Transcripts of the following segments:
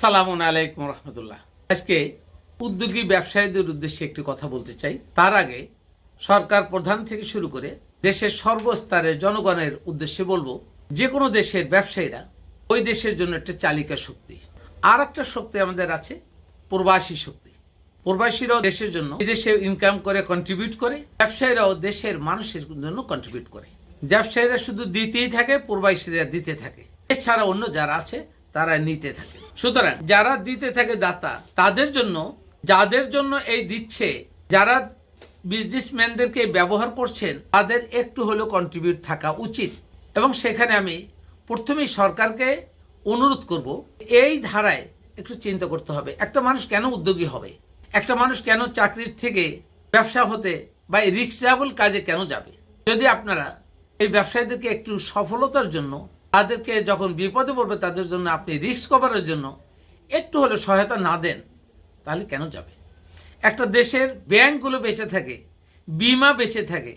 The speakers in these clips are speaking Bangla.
সালামুন আলাইকুম রহমতুল্লাহ। আজকে উদ্যোগী ব্যবসায়ীদের উদ্দেশ্যে একটি কথা বলতে চাই। তার আগে সরকার প্রধান থেকে শুরু করে দেশের সর্বস্তরের জনগণের উদ্দেশ্যে বলব যে কোনো দেশের ব্যবসায়ীরা ওই দেশের জন্য একটা চালিকা শক্তি। আর একটা শক্তি আমাদের আছে, প্রবাসী শক্তি। প্রবাসীরাও দেশের জন্য বিদেশে ইনকাম করে কন্ট্রিবিউট করে, ব্যবসায়ীরাও দেশের মানুষের জন্য কন্ট্রিবিউট করে। ব্যবসায়ীরা শুধু দিতেই থাকে, প্রবাসীরা দিতে থাকে। এছাড়া অন্য যারা আছে তারা নিতে থাকে। সুতরাং যারা দিতে থাকে দাতা, তাদের জন্য, যাদের জন্য এই দিচ্ছে, যারা বিজনেসম্যানদেরকে ব্যবহার করছেন, তাদের একটু হলেও কন্ট্রিবিউট থাকা উচিত। এবং সেখানে আমি প্রথমেই সরকারকে অনুরোধ করব, এই ধারায় একটু চিন্তা করতে হবে। একটা মানুষ কেন উদ্যোগী হবে? একটা মানুষ কেন চাকরির থেকে ব্যবসা হতে বা রিক্সাবল কাজে কেন যাবে? যদি আপনারা এই ব্যবসায়ীদেরকে একটু সফলতার জন্য তাদেরকে যখন বিপদে পড়বে, তাদের জন্য আপনি রিস্ক কভারের জন্য একটু হলে সহায়তা না দেন, তাহলে কেন যাবে? একটা দেশের ব্যাংকগুলো বেঁচে থাকে, বিমা বেঁচে থাকে,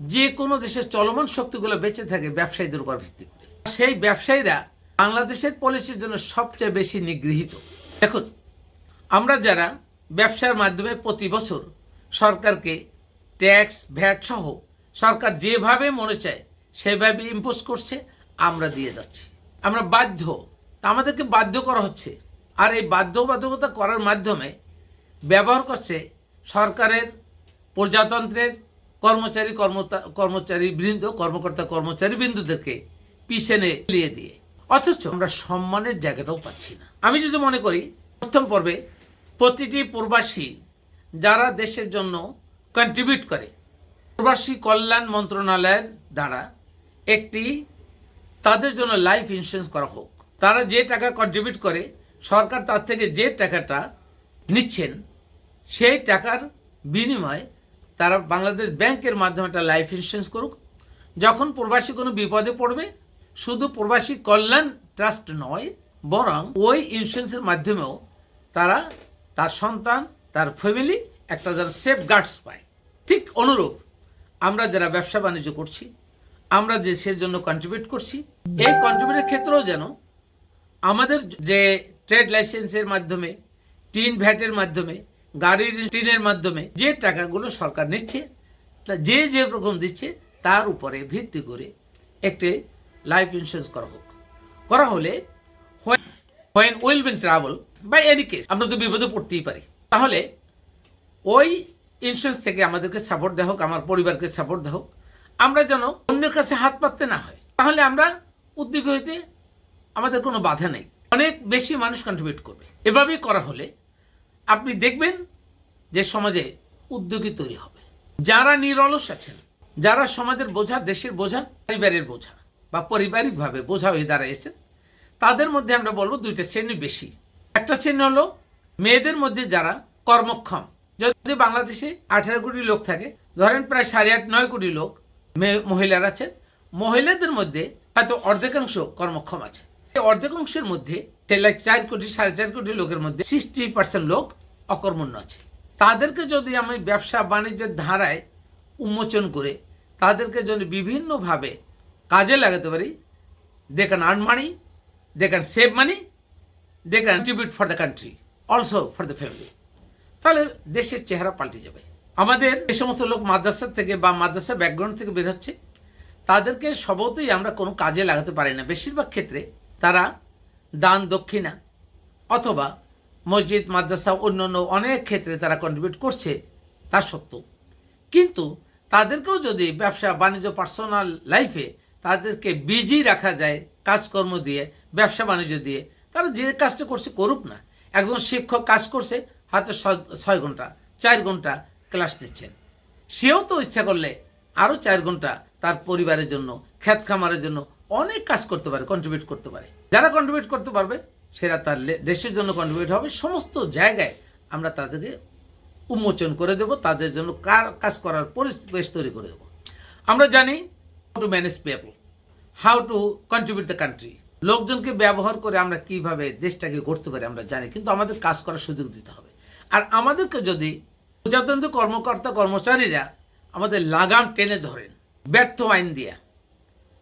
যে কোনো দেশের চলমান শক্তিগুলো বেঁচে থাকে ব্যবসায়ীদের উপর ভিত্তি করে। সেই ব্যবসায়ীরা বাংলাদেশের পলিসির জন্য সবচেয়ে বেশি নিগৃহীত। দেখুন, আমরা যারা ব্যবসার মাধ্যমে প্রতি বছর সরকারকে ট্যাক্স ভ্যাট সহ সরকার যেভাবে মনে চায়, সেভাবে ইম্পোজ করছে আমরা দিয়ে যাচ্ছি। আমরা বাধ্য। আমাদেরকে বাধ্য করা হচ্ছে। আর এই বাধ্যবাধকতা করার মাধ্যমে ব্যবহার করছে সরকারের, প্রজাতন্ত্রের কর্মচারী, কর্মতা, কর্মচারী বৃন্দ, কর্মকর্তা কর্মচারী বৃন্দদেরকে পিছনে লিয়ে দিয়ে। অথচ আমরা সম্মানের জায়গাটাও পাচ্ছি না। আমি যদি মনে করি, প্রথম পর্বে প্রতিটি প্রবাসী যারা দেশের জন্য কন্ট্রিবিউট করে, প্রবাসী কল্যাণ মন্ত্রণালয়ের দ্বারা একটি তাদের জন্য লাইফ ইন্স্যুরেন্স করা হোক। তারা যে টাকা কন্ট্রিবিউট করে, সরকার তার থেকে যে টাকাটা নিচ্ছেন, সেই টাকার বিনিময়ে তারা বাংলাদেশ ব্যাংকের মাধ্যমে একটা লাইফ ইন্স্যুরেন্স করুক। যখন প্রবাসী কোনো বিপদে পড়বে, শুধু প্রবাসী কল্যাণ ট্রাস্ট নয়, বরং ওই ইন্স্যুরেন্সের মাধ্যমেও তারা তার সন্তান, তার ফ্যামিলি একটা যেন সেফ গার্ডস পায়। ঠিক অনুরূপ আমরা যারা ব্যবসা বাণিজ্য করছি আমরা দেশের জন্য কন্ট্রিবিউট করছি, এই কন্ট্রিবিউটের ক্ষেত্রেও যেন আমাদের যে ট্রেড লাইসেন্সের মাধ্যমে, টিন ভ্যাটের মাধ্যমে, গাড়ির টিনের মাধ্যমে যে টাকাগুলো সরকার নিচ্ছে, তা যে যে রকম দিচ্ছে, তার উপরে ভিত্তি করে একটি লাইফ ইন্স্যুরেন্স করা হোক। করা হলে হোয়েন উইল বিন ট্রাভেল বা এনি কেস আমরা তো বিপদে পড়তেই পারি। তাহলে ওই ইন্স্যুরেন্স থেকে আমাদেরকে সাপোর্ট দেওয়া হোক, আমার পরিবারকে সাপোর্ট দেওয়া হোক আমরা যেন অন্যের কাছে হাত পাততে না হয়। তাহলে আমরা উদ্যোগী হইতে আমাদের কোনো বাধা নেই। অনেক বেশি মানুষ কন্ট্রিবিউট করবে। এভাবেই করা হলে আপনি দেখবেন যে সমাজে উদ্যোগী তৈরি হবে। যারা নিরলস আছেন, যারা সমাজের বোঝা, দেশের বোঝা, পরিবারের বোঝা বা পারিবারিকভাবে বোঝা হয়ে দাঁড়াইছেন তাদের মধ্যে আমরা বলব দুইটা শ্রেণি বেশি। একটা শ্রেণি হলো মেয়েদের মধ্যে যারা কর্মক্ষম। যদি বাংলাদেশে আঠারো কোটি লোক থাকে, ধরেন প্রায় সাড়ে আট, নয় কোটি লোক মহিলারা আছেন। মহিলাদের মধ্যে হয়তো অর্ধেকাংশ কর্মক্ষম আছে। এই অর্ধেকাংশের মধ্যে চার কোটি, সাড়ে চার কোটি লোকের মধ্যে সিক্সটি পার্সেন্ট লোক অকর্মণ্য আছে। তাদেরকে যদি আমি ব্যবসা বাণিজ্যের ধারায় উন্মোচন করে তাদেরকে যদি বিভিন্নভাবে কাজে লাগাতে পারি they can earn money they can save money they can contribute for the country also for the family তাহলে দেশের চেহারা পাল্টে যাবে। আমাদের যে সমস্ত লোক মাদ্রাসা থেকে বা মাদ্রাসা ব্যাকগ্রাউন্ড থেকে বের হচ্ছে, তাদেরকে স্বভাবতই আমরা কোনো কাজে লাগাতে পারি না। বেশিরভাগ ক্ষেত্রে তারা দান দক্ষিণা অথবা মসজিদ, মাদ্রাসা অন্য অন্য অনেক ক্ষেত্রে তারা কন্ট্রিবিউট করছে তা সত্ত্বেও কিন্তু তাদেরকেও যদি ব্যবসা, বাণিজ্য পার্সোনাল লাইফে তাদেরকে বিজি রাখা যায়, কাজকর্ম দিয়ে, ব্যবসা, বাণিজ্য দিয়ে, তারা যে কাজটা করছে করুক না। একজন শিক্ষক কাজ করছে, হাতে ছয় ঘণ্টা, চার ঘণ্টা ক্লাস নিচ্ছেন। সেও তো ইচ্ছা করলে আরও চার ঘণ্টা তার পরিবারের জন্য খ্যাত খামারের জন্য অনেক কাজ করতে পারে কন্ট্রিবিউট করতে পারে। যারা কন্ট্রিবিউট করতে পারবে সেটা তার দেশের জন্য কন্ট্রিবিউট হবে, সমস্ত জায়গায় আমরা তাদেরকে উন্মোচন করে দেব, তাদের জন্য কার কাজ করার পরিবেশ তৈরি করে দেবো। আমরা জানি how to manage people how to contribute the country লোকজনকে ব্যবহার করে আমরা কীভাবে দেশটাকে গড়তে পারি আমরা জানি, কিন্তু আমাদের কাজ করার সুযোগ দিতে হবে। আর আমাদেরকে যদি প্রজাতন্ত্র কর্মকর্তা কর্মচারীরা আমাদের লাগাম টেনে ধরেন, ব্যর্থ আইন দিয়া,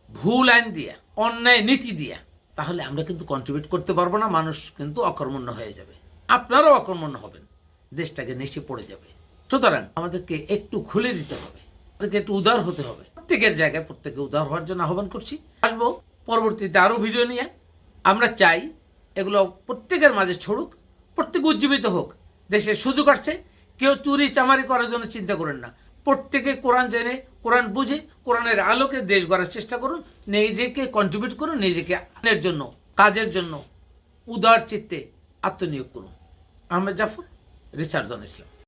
ভুল আইন দিয়া, অন্যায় নীতি দিয়া। তাহলে আমরা কিন্তু কন্ট্রিবিউট করতে পারব না, মানুষ কিন্তু অকর্মণ্য হয়ে যাবে। আপনারাও অকর্মণ্য হবেন, দেশটাকে নেশে পড়ে যাবে। সুতরাং আমাদেরকে একটু খুলে দিতে হবে, আমাদেরকে একটু উদার হতে হবে। প্রত্যেকের জায়গায় প্রত্যেকে উদার হওয়ার জন্য আহ্বান করছি। আসব, পরবর্তীতে আরও ভিডিও নিয়ে। আমরা চাই এগুলো প্রত্যেকের মাঝে ছড়ুক, প্রত্যেক উজ্জীবিত হোক, দেশের সুযোগ আসছে। কেউ চুরি চামারি করার জন্য চিন্তা করেন না। প্রত্যেকে কোরআন জেনে, কোরআন বুঝে, কোরআনের আলোকে দেশ গড়ার চেষ্টা করুন, নিজেকে কন্ট্রিবিউট করুন, নিজেকে আনের জন্য, কাজের জন্য উদার চিত্তে আত্মনিয়োগ করুন। আহমেদ জাফর রিচার্জন ইসলাম।